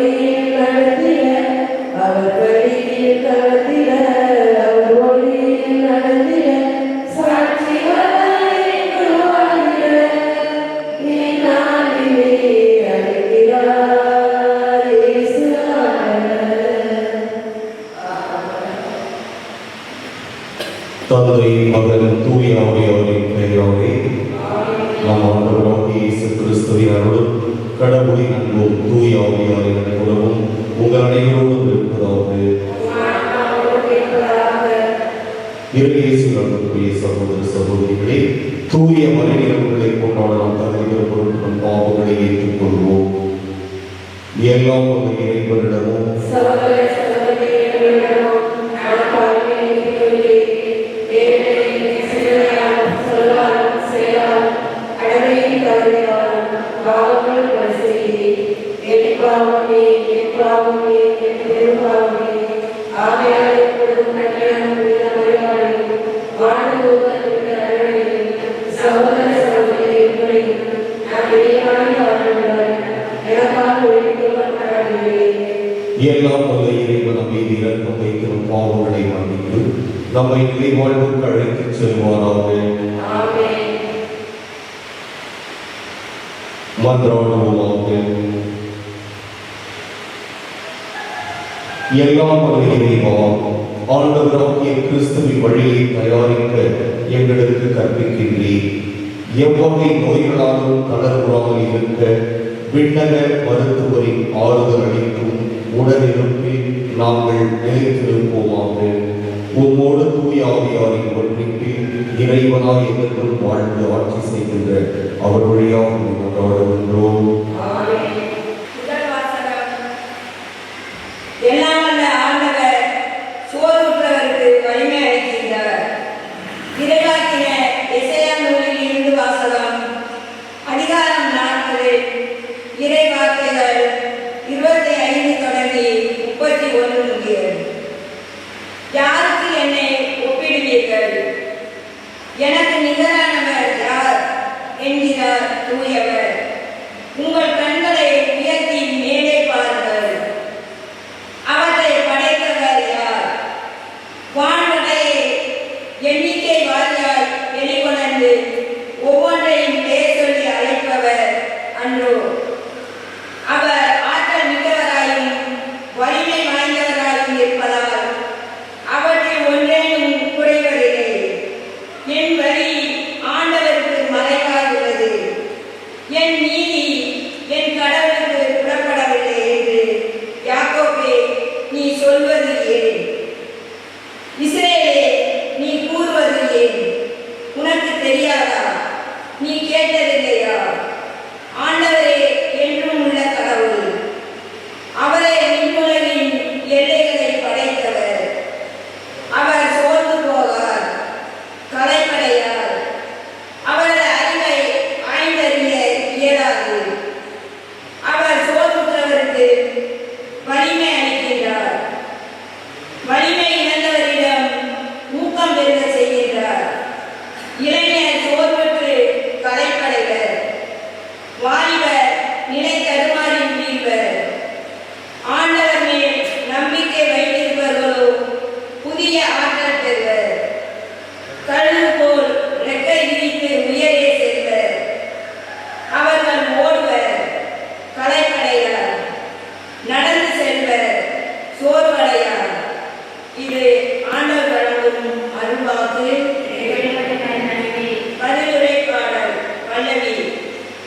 വഴിയിൽ നടത്തിയ അവർ இறையேசு சகோதர சகோதரிகளே தூய மறைநிலவுகளை கொண்டாட நாம் தகுதி பொருட்கள் பாவங்களை ஏற்றுக்கொள்வோம். எல்லாம் வல்ல இறைவனிடமும் சகோதர பாவமே பாவமே எல்லாம் வல்ல இறைவன் மீது இறக்கம் வைக்கும் பாவங்களை மன்னித்து நம்மை நிறைவாழ்வுக்கு அழைத்துச் செல்வாராக. ஆமென் மன்றாடுவோமாக எல்லாம் வல்ல இறைவா ஆண்டவராகிய கிறிஸ்துவின் வழியை தயாரிக்க எங்களுக்கு கற்பிக்கின்றீர் எவ்வகை நோய்களாலும் தளர்வுறாமல் இருக்க விண்ணக மருத்துவரின் ஆறுதல் அளிக்கும் உடனிருப்பில் நாங்கள் நிலைத்திருப்போமாக. உம்மோடு தூய ஆவியாரின் ஒன்றிப்பில் இறைவனாய் எங்களுக்கும் வாழ்ந்து ஆட்சி செய்கின்ற அவர் வழியாக கொண்டாடுகின்றோம்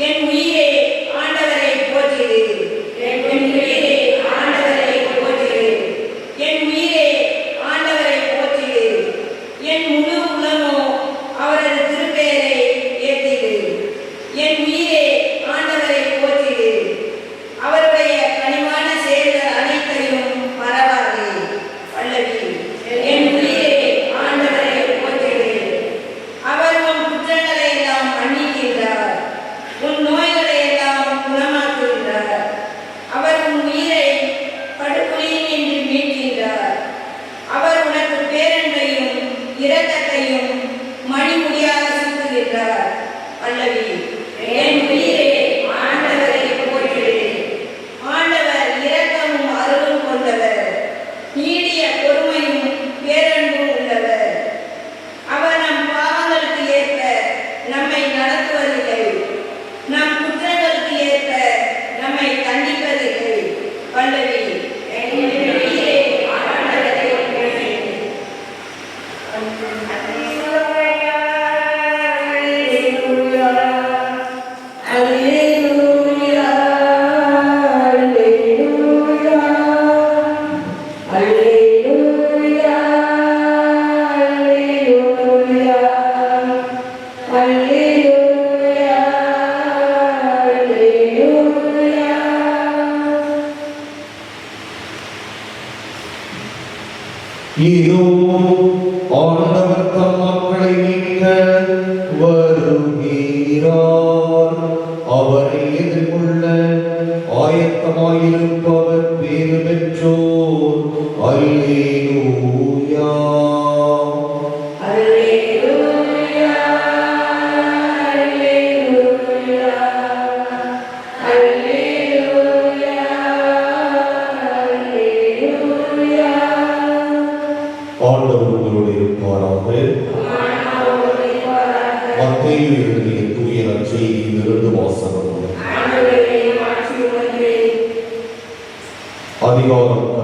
Can we Thank you. அவரை எதிர்கொள்ள ஆயத்தமாயிருப்பவர்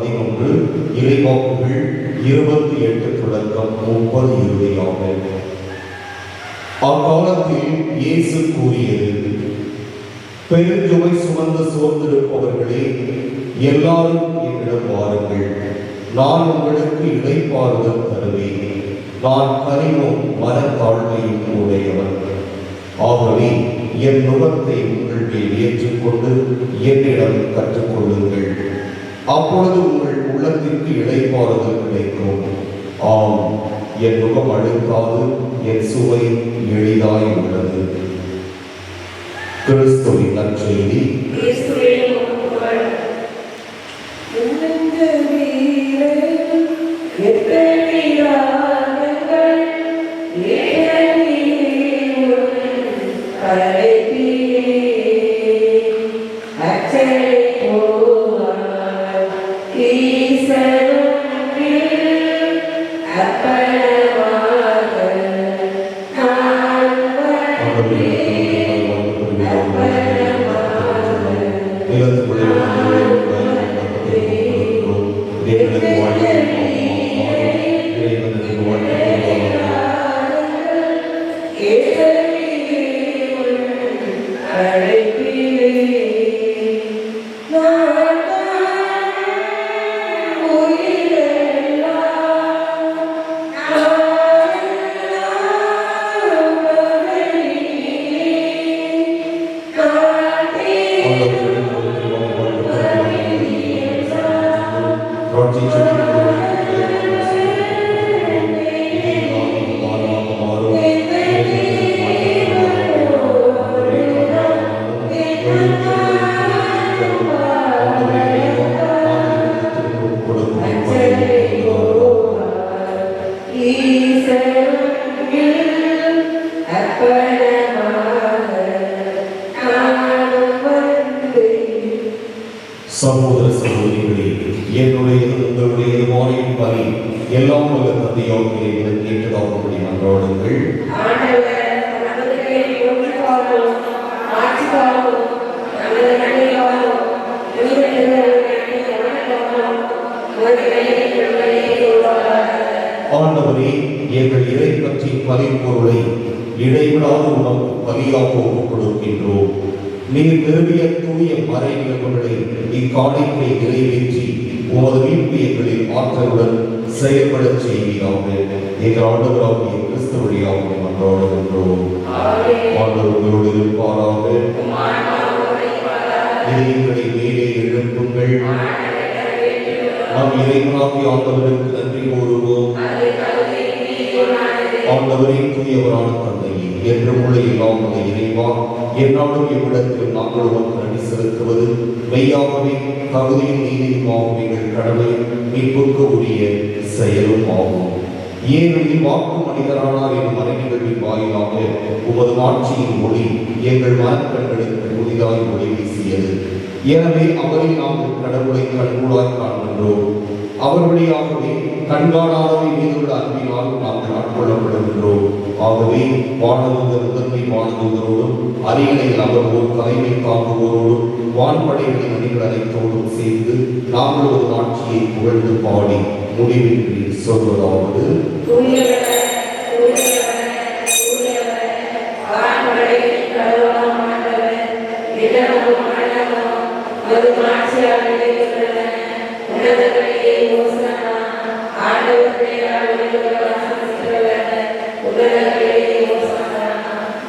பதினொன்று இறைவாக்குகள் இருபத்தி எட்டு தொடக்கம் முப்பது இறுதியாக அக்காலத்தில் இயேசு கூறியது பெருஞ்சுவை சுமந்து சோர்ந்திருப்பவர்களே எல்லாரும் என்னிடம் வாருங்கள். நான் உங்களுக்கு இடைப்பாறுதல் தருவேன். நான் கனிவும் மனத்தாழ்மையும் உடையவன். ஆகவே என் நுகத்தை உங்கள் மேல் ஏற்றுக்கொண்டு என்னிடம் கற்றுக்கொள்ளுங்கள். அப்பொழுது உங்கள் உள்ளத்திற்கு இடைப்பாறுதல் கிடைக்கும். ஆம் என் முகம் அழுக்காது என் சுவை எளிதாய் உள்ளது. கிறிஸ்துவின் நற்செய்தி. சகோதர பலியாக ஒப்புக் கொடுக்கின்றோம். நீர் நிறுவிய தூய மறை நிலவுகளை இக்காணிக்கை நிறைவேற்றி உமது மீட்பு எங்களின் ஆற்றலுடன் செயல்பட செய்வீராக. எங்கள் ஆண்டவராகிய கிறிஸ்து வழியாக மன்றாடுகின்றோம் ஆண்டவர் உங்களோடு இருப்பாராக. இதயங்களை மேலே எழுப்புங்கள். நாம் இறைவனாகி ஆண்டவருக்கு நன்றி கூறுவோம். ஆண்டவரின் தூயவரான தந்தையே என்றும் உள்ள எல்லாம் உள்ள இறைவா என்னாலும் இவ்விடத்தில் நாங்கள் உனக்கு நன்றி செலுத்துவது. மெய்யாகவே தகுதியும் நீதியுமாகும் எங்கள் கடமை. மீட்புக்கு உரிய செயலும் ஆகும் ஏனெனில் வாக்கும் மனிதரானார் என் மறை வாயிலாக உமது ஆட்சியின் மொழி எங்கள் மனக்கண்களுக்கு புதிதாய் ஒளி வீசியது. எனவே அவரை நாம் கடவுளை கண்கூடாய் காண்கின்றோம். அவர் வழியாகவே கண்காணாதவை மீதுள்ள அன்பினால் நாங்கள் ஆட்கொள்ளப்படுகின்றோம் ஆகவே வானதூதர் முதன்மை வானதூதரோடும் அரியணையில் அமர்வோர் தலைமை தாங்குவோரோடும் வான்படைகளின் அணிகள் அனைத்தோடும் சேர்ந்து நாங்கள் ஒரு ஆட்சியை புகழ்ந்து பாடி முடிவின்றி சொல்வதாவது.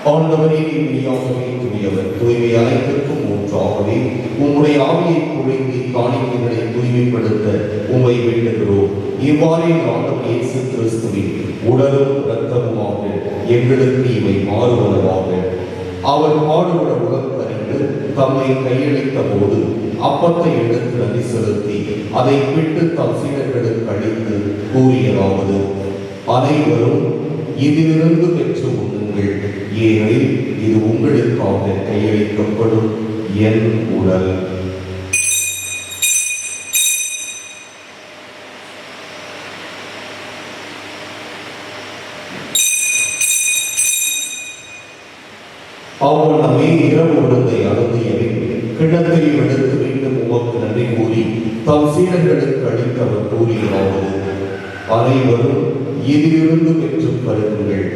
ஆண்டவரே நீ மெய்யாகவே தூய்மை அனைத்திற்கும் ஊற்றாகவே உம்முடைய ஆவியை பொழிந்து காணிக்கைகளை தூய்மைப்படுத்த உம்மை வேண்டுகிறோம் இவ்வாறே ஆண்டவர் இயேசு கிறிஸ்துவின் உடலும் இரத்தமுமாக எங்களுக்கு இவை மாறுவனவாக அவர் பாடுபட உடற்கறிந்து தம்மை கையளித்த போது அப்பத்தை எடுத்து நன்றி செலுத்தி அதை விட்டு தம் சீடர்களுக்கு அழித்து கூறியதாவது அனைவரும் இதிலிருந்து பெற்று உண்ணுங்கள். ஏனெனில் இது உங்களுக்காக கையளிக்கப்படும் என் உடல். அவ்வளவே இரவு விருந்தை கிழக்கை எடுத்து மீண்டும் உமக்கு நன்றி கூறி தம் சீடர்களுக்கு அளித்து அவர் கூறியதாவது அனைவரும் இதிலிருந்து பெற்று பருகுங்கள்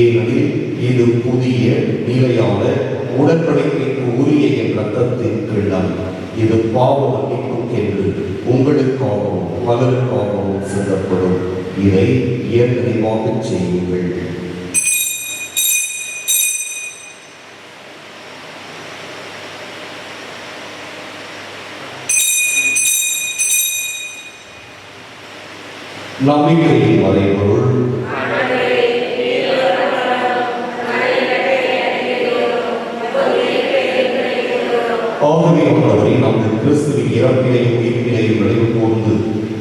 ஏனெனில் இது புதிய நிலையான உடன்படிக்கைக்கு உரிய என் ரத்தத்தின் கிண்ணம் இது பாவ மன்னிப்புக்கென்று உங்களுக்காகவும் பலருக்காகவும் செல்லப்படும். இதை என் செய்யுங்கள். நம்பிக்கையின் மறைபொருள் ஆகவே ஆண்டவரை நாங்கள் கிறிஸ்துவின் இறப்பினையும் உயிர்ப்பினையும் நினைவு கூர்ந்து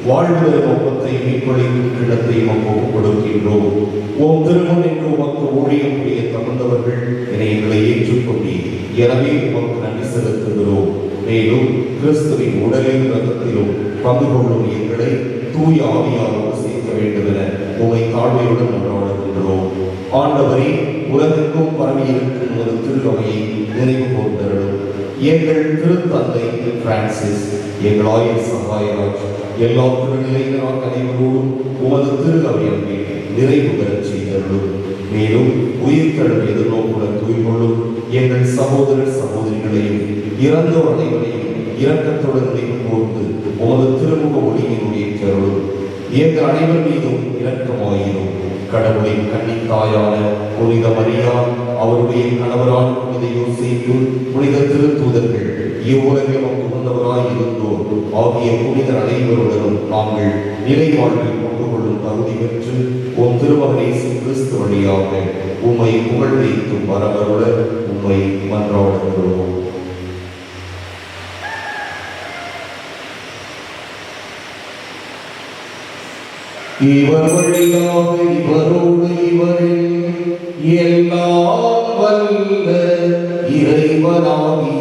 வாழ்வு நோக்கத்தை மீட்பளிக்கும் கிண்ணத்தையும் ஒப்புக் கொடுக்கின்றோம். ஓம் திருமண் என்று உமக்கு ஊழியம் புரிய தகுந்தவர்கள் என எங்களை எனவே உமக்கு நன்றி செலுத்துகிறோம். மேலும் கிறிஸ்துவின் உடலில் ரத்தத்திலும் பங்கு கொள்ளும் எங்களை தூய ஆவியாரோடு சேர்க்க வேண்டும் என உமை தாழ்மையுடன் கொண்டாடுகின்றோம் ஆண்டவரே உலகிற்கும் பரவி இருக்கும் ஒரு திருவகையை நினைவு கூர்ந்தருளும். எங்கள் திருத்தந்தை பிரான்சிஸ் எங்கள் ஆயுள் சகாயராஜ் எல்லா திருநிலையினராக அனைவரோடும் உமது திரு நிறைவு பெறச் செய்தருளும். மேலும் உயிர்த்தழும் எதிர்நோக்குடன் தூய்கொள்ளும் எங்கள் சகோதரர் சகோதரிகளையும் இறந்தோர் இரக்கத்துடன் நினைவு கூர்ந்து உமது திருமுக ஒளியினுடைய கருளும் எங்கள் அனைவர் மீதும் இரக்கமாயினும் கடவுளின் கன்னித்தாயான புனித மரியா அவருடைய கணவரான புனித யோசேப்பு புனித திருத்தூதர்கள் இவ்வுலகில் உகந்தவராய் இருந்தோர் ஆகிய புனித அனைவருடனும் நாங்கள் நிலை வாழ்வில் கொண்டு கொள்ளும் தகுதி பெற்று உன் திருமகனை கிறிஸ்து வழியாக உம்மை புகழ் வைத்தும் வரவருடன் உம்மை மன்றாடுகிறோம். இவர் வழியாக இவரோடு இவரில் எல்லாம் வல்ல இறைவனாகி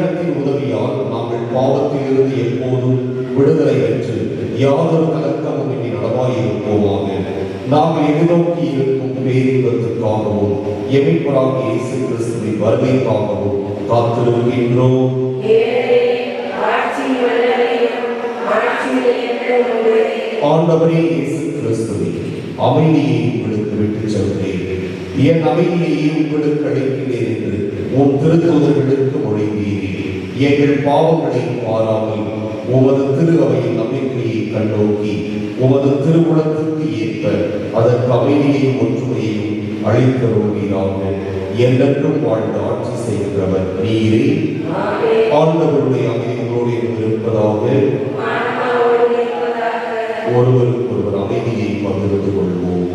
உமது உதவியால் நாங்கள் பாவத்திலிருந்து எப்போதும் விடுதலை பெற்று யாதொரு கலக்கமும் இன்றி நடமாயிருப்போமாக நாங்கள் எதிர்நோக்கி இருக்கும் பேரின்பத்திற்காகவும் எமைப்பராக இயேசு கிறிஸ்துவின் வருகைக்காகவும் காத்திருக்கின்றோம். ஆண்டவரே இயேசு கிறிஸ்துவே அமைதியை உங்களுக்கு விட்டு சொல்கிறேன். என் அமைதியை உங்களுக்கு அழைக்கிறேன் உன் திருத்தூதர்களுக்கு மொழிந்தீரே. எங்கள் பாவங்களை மாறாமல் உமது திரு அவையின் நம்பிக்கையை கண்ணோக்கி உமது திருவுளத்துக்கு ஏற்ப அதற்கு அமைதியையும் ஒற்றுமையையும் அளித்தருவீராக என்றென்றும் வாழ்ந்து ஆட்சி செய்கிறவர் நீரே. ஆண்டவருடைய அமைதியோடு இருப்பதாக ஒருவருக்கு ஒருவர் அமைதியை பகிர்ந்து கொள்வோம்.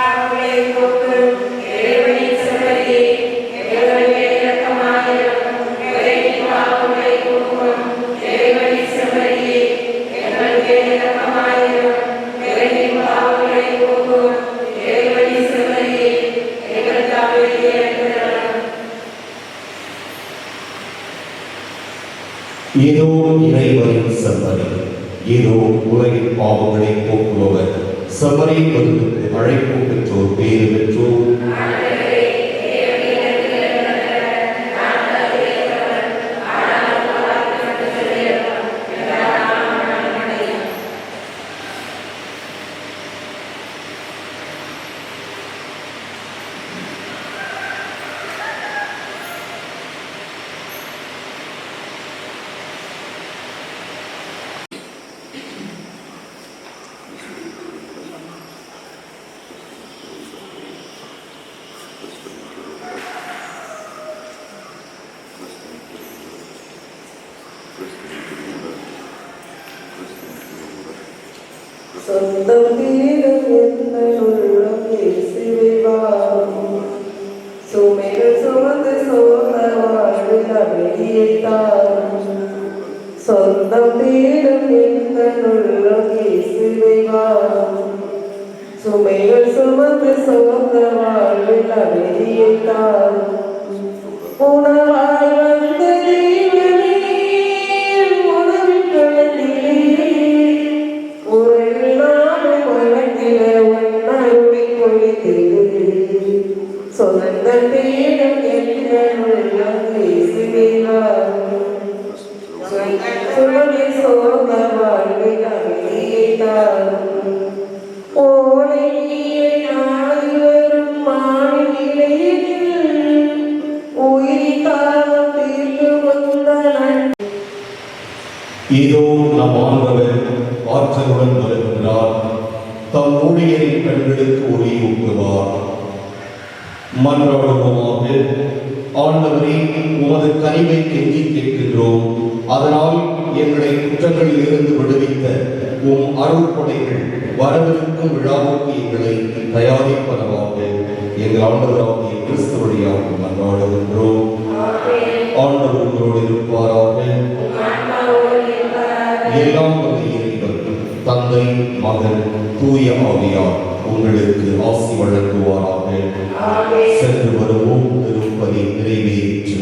Amen. போக்கும் ஏதோ இறைவரின் செம்மறி ஏதோ உலகின் பாவங்களை போக்குபவர் செம்மறி மருந்துக்கு அழைப்பு பெற்றோர் பேறு பெற்றோர் சுமைகள் சுமந்து சோர்ந்த வாழ்வில் அமைதியை தாரும் உணவா இதோ நம் ஆண்டவர் ஆற்றலுடன் வருகின்றார். தம் ஊழியரின் கண்களுக்கு ஒளியூட்டுவார் மன்றாடுவோமாக ஆண்டவரே உமது கனிவை கெஞ்சி கேட்கின்றோம். அதனால் எங்களை குற்றங்களில் இருந்து விடுவித்த உம் அருள்படைகள் வரவிருக்கும் விழாவுக்கு எங்களை தயாரிப்பனவாக எங்கள் ஆண்டவராகிய கிறிஸ்து வழியாக மன்றாடுகின்றோம். ஆண்டவர் உங்களோடு இருப்பாராக. எல்லாம் தந்தை மகன் தூய ஆவியார் உங்களுக்கு ஆசி வழங்குவாராக. சென்று வருவோம் திருப்பதி நிறைவேற்று